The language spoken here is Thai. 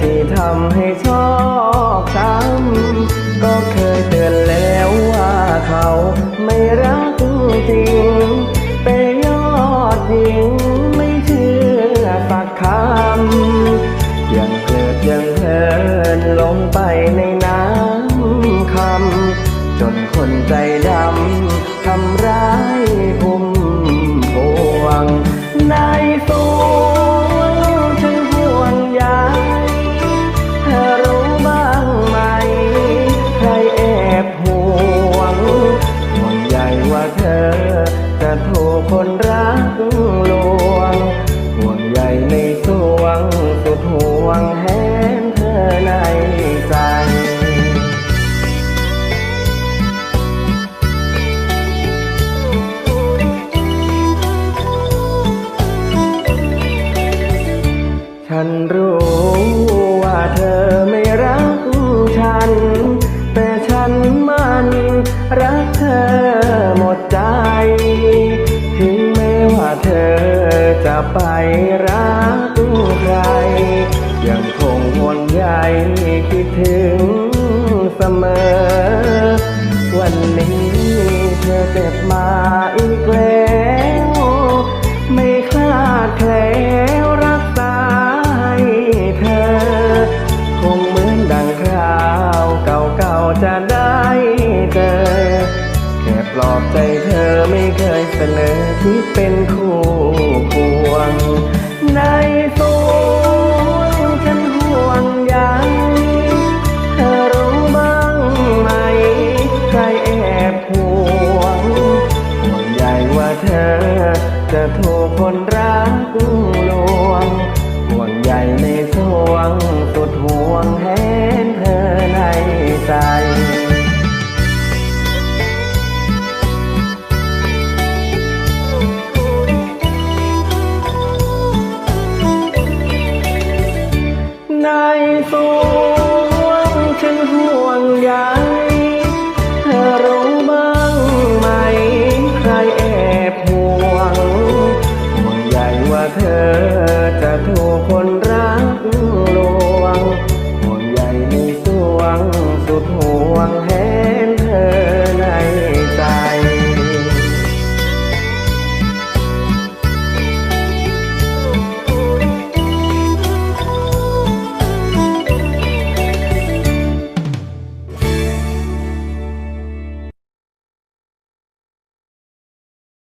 ที่ทำให้ชอบช้ำก็เคยเตือนแล้วว่าเขาไม่รักจริงไปยอดยิงไม่เชื่อสักคำยังเกิดยังเพลินลงไปใน তো วันนี้เธอเจ็บมาอีกแล้ว ไม่คลาดแคล้วรักษาให้เธอ คงเหมือนดังคราวเก่าๆจะได้เจอแค่ปลอบใจเธอไม่เคยเสนอ เธอ จะถูกคนรักลวงห่วงใหญ่ในสวงสุด